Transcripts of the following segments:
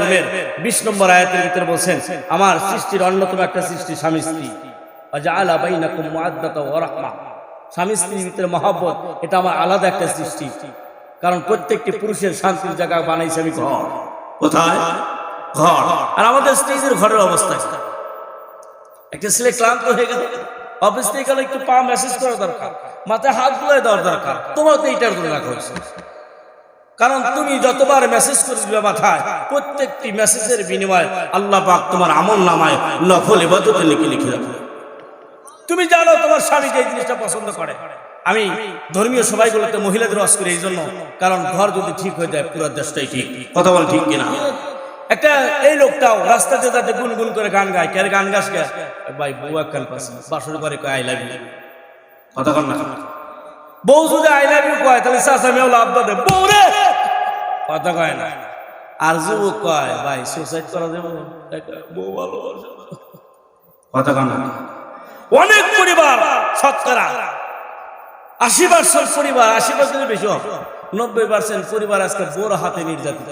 রুমের বিশ নম্বর আয়াতের ভিতরে বলছেন, আমার সৃষ্টির অন্যতম একটা সৃষ্টি স্বামী স্ত্রী। স্বামী স্ত্রীর ভিতরে মহব্বত, এটা আমার আলাদা একটা সৃষ্টি। কারণ প্রত্যেকটি পুরুষের শান্তির জায়গা বানাইছে আমি ঘর। কোথায়? ঘর। আর আমাদের স্ত্রীদের ঘরের অবস্থা একটা ছেলে ক্লান্ত হয়ে গেল, অফিস থেকে গেলে, একটু পা মেসেজ করা দরকার, মাথায় হাত ধুয়ে দেওয়ার দরকার। তোমার তো এইটার জন্য রাখা হয়েছে। কারণ তুমি যতবার মেসেজ করবে মাথায়, প্রত্যেকটি মেসেজের বিনিময়ে আল্লাহ পাক তোমার আমল নামায় নফল ইবাদতে লিখে লিখে রাখবে তুমি জানো তোমার স্বামী যে জিনিসটা পছন্দ করে। আমি ধর্মীয় সবাইগুলোতে মহিলাদের ওয়াজ করি এই জন্য, কারণ ঘর যদি ঠিক হয়ে যায়, পুরো দেশটাই ঠিক। কথা বল ঠিক কিনা? একটা এই লোকটাও রাস্তাতে যাতে গুনগুন করে গান গায়, কে গান গাছ ভাই বউ একখান পাশে বাসর করে কয় আই লাভ ইউ কথা কন না বউ যদি আই লাভ ইউ কয়, তাহলে চাচা মেয়েও লাভ দে বউ কথা কয় না। আর যুবক কয় ভাই সুসাইড করা যাবে বউ কথা কন না। অনেক পরিবার শতকরা আশি পার্সেন্ট পরিবার আশি পার্সেন্ট বেশি হবে। নব্বই পার্সেন্ট পরিবার আজকে বড় হাতে নির্যাতিত।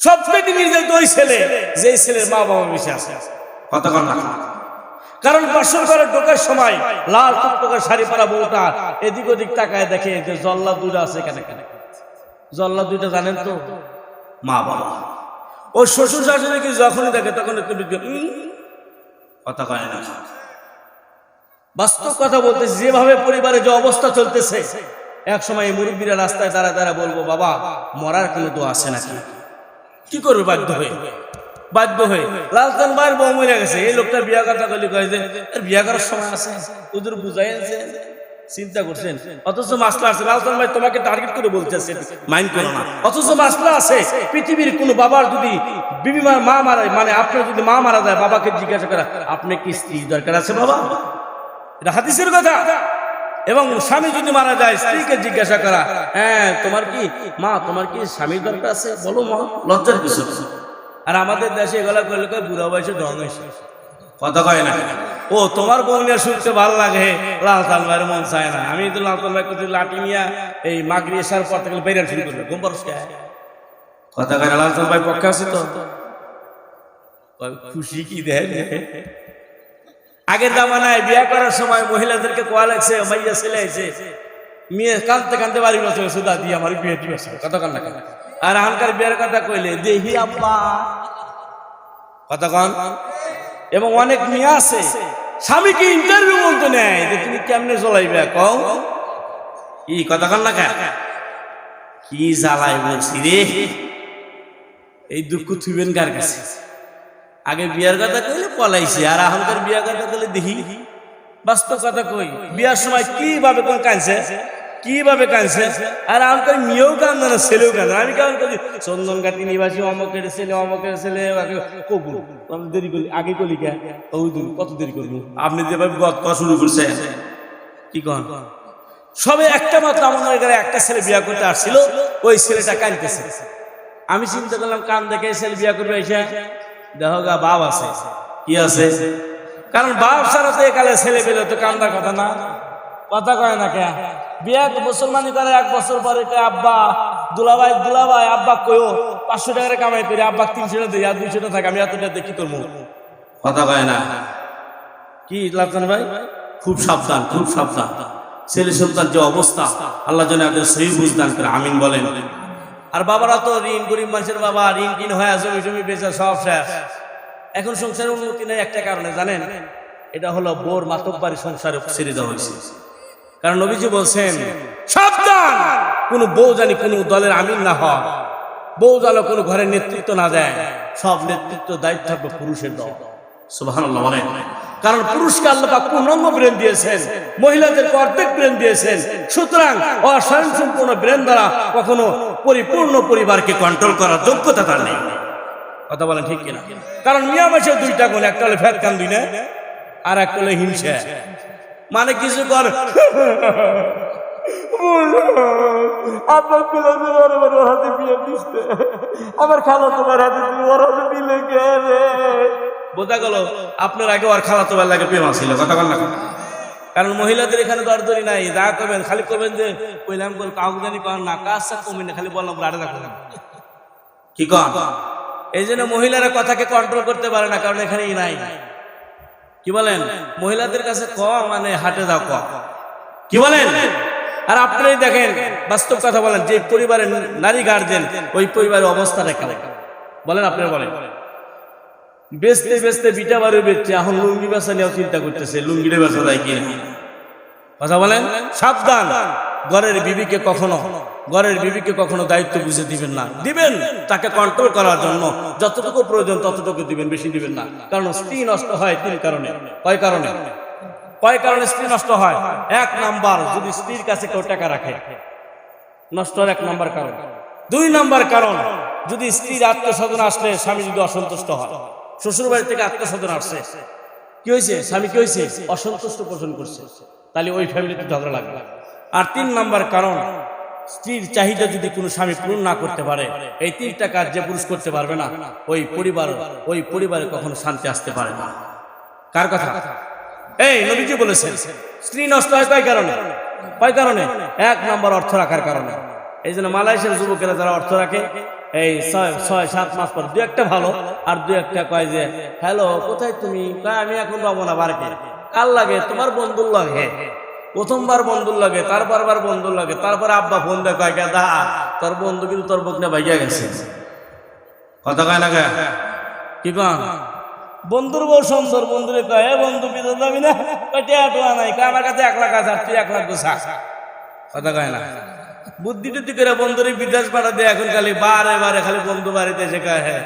সব থেকে নির্যাতিত ওই ছেলে যে ছেলের মা বাবা বেশি আছে। কথা কন না। কারণ বাসর ঘরে ঢোকার সময় লাল টুকটুকের শাড়ি পরা বউটা এদিক ওদিক তাকায় দেখে যে জল্লা দুইটা আছে কেন কেন জল্লা দুইটা জানেন তো? মা বাবা। ও শ্বশুর শাশুড়িকে যখনই দেখে তখন একটু কথা কয় না। বাস্তব কথা বলতে যেভাবে পরিবারে যে অবস্থা চলতেছে এক সময় এই মুরব্বীরা রাস্তায় দাঁড়া দাঁড়া বলব, বাবা, মরার কোনো তো আসে নাকি? কি করবে বাধ্য হয়ে? বাধ্য হয়ে। লালচান ভাইয়ের বউ মরে গেছে। এই লোকটা বিয়া কথা করলে কয়ে যে বিয়া করার সময় আছে? ওদের বুঝাই আছে চিন্তা করছেন। অথচ মাসলা আছে। লালচান ভাই তোমাকে টার্গেট করে বলতেছে মাইন্ড করো না। অথচ মাসলা আছে। পৃথিবীর কোন বাবার যদি বিবি মা মারা মানে আপনার যদি মা মারা যায়, বাবাকে জিজ্ঞাসা করা, আপনি কি স্ত্রী দরকার আছে বাবা? এটা হাদিসের কথা। এবং স্বামী যদি মারা যায়, স্ত্রীকে জিজ্ঞাসা করা হ্যাঁ তোমার কি মা, তোমার কি স্বামীর দরকার আছে? বলো মা, লজ্জার কিছু। আর আমাদের দেশে এগুলা করলে বুড়া বয়সে ঢং এসে কথা কয় না। ও, তোমার বউনিয়া শুনতে ভালো লাগে। লাল তাল ভাইয়ের মন চায় না। আমি তো লাল তাল ভাই লাঠি নিয়ে এই মাগরি এসার পর থেকে বেরিয়ে শুরু করবে ঘুম পরশ কথা কয় লাল তাল ভাই পক্ষে আছে তো? খুশি কি দেয় আগের জামানায় বিয়ে করার সময় মহিলাদেরকে কোয়া লাগছে, মাইয়া ছেলে আছে মেয়ে কাঁদতে কাঁদতে বাড়ি বসে সুদা, দিয়ে আমার বিয়ে দিয়ে কত কান না আর আনকার বিয়ের কথা কইলে, দেহি আব্বা। কত কন? এবং অনেক মেয়ে আছে। স্বামীকে ইন্টারভিউ বলতে নেয় যে তুমি কেমনে চলাইবে কও। কি কথা কন না কি জ্বালাই বলছি রে? এই দুঃখ থুবেন কার কাছে? আগে বিয়ার কথা কইলে পলাইছি আর এখনকার বিয়ার কথা কইলে দেখি। বাস্তব কথা কই বিয়ার সময় কীভাবে কোন কানছে কীভাবে কানছে আর আমাকে মেয়েও কান্দে না, ছেলেও কান্দে আমি কেমন করি? চন্দন কাটি নিবাসী, অমকের ছেলে অমকের ছেলে কবুল। দেরি করি, আগে কলি কে? ও কত দেরি করব? আপনি যেভাবে গত শুরু করছেন, কি কন? সবে একটা মাত্র আমার ঘরে একটা ছেলে বিয়া করতে আসছিল, ওই ছেলেটা কানতেছে আমি চিন্তা করলাম কান দেখে ছেলে বিয়া করবে এসে? দেখো গা, বাপ আছে। কি আছে? কারণ বাপ ছাড়া তো একালে ছেলে পেলে তো কান্দার কথা না। কথা কয় না কে? বিয়া মুসলমানি করে এক বছর পরে কয় আব্বা দুলাভাই দুলাভাই আব্বা কয়ো পাঁচশো টাকা কামাই করি আব্বা তিনশো টাকা দিই আর দুইশো টাকা থাকে আমি এতটা দেখি করব? কথা কয় না। কি লালচান ভাই? খুব সাবধান খুব সাবধান। ছেলে সন্তান যে অবস্থা আল্লাহ যেন এদের সহি বুঝদান করে আমিন বলেন। আর বাবারা তো ঋণ গরিব মানুষের বাবা ঋণ কিন হয়ে জমি জমি বেচে সব শেষ। এখন সংসারের উন্নতি নেই একটা কারণে জানেন? এটা হলো বোর মাতব্বারি সংসারে ছেড়ে দেওয়া হয়েছে। কারণ নবীজি বলছেন সাবধান! কোন বউ জানি কোন দলের আমিন না হয়। বউ দলে কোনো ঘরের নেতৃত্ব না দেয়। সব নেতৃত্ব দায়িত্ব থাকবে পুরুষের দল। কারণ পুরুষকে আল্লাহ পূর্ণাঙ্গ ব্রেন দিয়েছেন মহিলাদেরকে অর্ধেক ব্রেন দিয়েছেন। সুতরাং অস্বয়ং সম্পূর্ণ ব্রেন দ্বারা কখনো পরিপূর্ণ পরিবারকে কন্ট্রোল করার যোগ্যতা তার নেই। কথা বলেন ঠিক কিনা? কারণ মিয়া মাসে দুইটা গুণ একটা হলে ফ্যাট কান দুই না আর একটা হলে হিংসা। মানে কিছু কর। আমার খালা তোমার হাতে ওর হাতে দিলে কে বোঝা গেল আপনার আগে আর খালা তোমার লাগে প্রেম ছিল কথা বল না। কারণ মহিলাদের এখানে দরদরি নাই যা করবেন খালি করবেন যে কইলাম বল কাউকে জানি কর না কাজ কমি না খালি বললাম রাড়ে কি কন? এই জন্য মহিলারা কথাকে কন্ট্রোল করতে পারে না কারণ এখানে ই নাই। কি বলেন? মহিলাদের কাছে কম মানে হাটে দাও কম কি। বলেন? আর আপনারাই দেখেন বাস্তব কথা বলেন যে পরিবারের নারী গার্জেন ওই পরিবারের অবস্থাটা কেমন বলেন আপনারা বলেন। বেচতে বেচতে বিটা বাড়ি বেচছে এখন লুঙ্গি বেচা নিয়েও চিন্তা করতেছে লুঙ্গিটা বেচা দেয় কি না কথা বলেন? সাবধান। ঘরের বিবিকে কখনো ঘরের বিবিকে কখনো দায়িত্ব বুঝে দিবেন না। দিবেন তাকে কন্ট্রোল করার জন্য। যতটুকু প্রয়োজন ততটুকু দিবেন, বেশি দিবেন না। কারণ স্ত্রী নষ্ট হয় তিন কারণে। কয় কারণে? কয় কারণে স্ত্রী নষ্ট হয়? এক নাম্বার, যদি স্ত্রীর কাছে কেউ টাকা রাখে। নষ্ট হওয়ার এক নাম্বার কারণ। দুই নাম্বার কারণ, যদি স্ত্রীর আত্মস্বজন আসলে স্বামী যদি অসন্তুষ্ট হয়। শ্বশুর বাড়ি থেকে আত্মস্বজন আসছে। কি হয়েছে? স্বামী কি হয়েছে? অসন্তুষ্ট পোষণ করছে। তাহলে ওই ফ্যামিলিতে ঝগড়া লাগবে। আর তিন নাম্বার কারণ স্ত্রীর চাহিদা যদি কোনো স্বামী পূরণ না করতে পারে, এই তিনটা কাজ যে পুরুষ করতে পারবে না, ওই পরিবার, ওই পরিবারে কখনো শান্তি আসতে পারে না। কার কথা? এই নবীজি বলেছেন, স্ত্রী নষ্ট হয় কয় কারণে? কয় কারণে? এক নম্বর অর্থ রাখার কারণে। এই জন্য মালয়েশিয়ার যুবকেরা যারা অর্থ রাখে, এই ছয় ছয়, সাত মাস পর দু একটা ভালো, আর দু একটা কয় যে, হ্যালো, কোথায় তুমি? আমি এখন পাবো না বাড়িতে। কার লাগে? তোমার বন্ধুর লাগে। প্রথমবার বন্ধুর লাগে তারপর বার বন্ধুর লাগে, তারপর আব্বা ফোন কয় দা, তোর বন্ধু কিন্তু তোর বকনে ভাইয়া গেছে। কথা কয় না কে? কন? বন্ধুর বউ সুন্দর, বন্ধুরে কয়, এ বন্ধু, বিদেশ যাবি না? টিয়া নাই। আমার কাছে এক লাখ আছে তুই এক লাখ গোসা কথা কয় না? বুদ্ধি টুদ্ধি করে বন্ধুরে বিদেশ পাঠাতে, এখন খালি বারে বারে খালি বন্ধু বাড়িতে এসে কয় হ্যাঁ।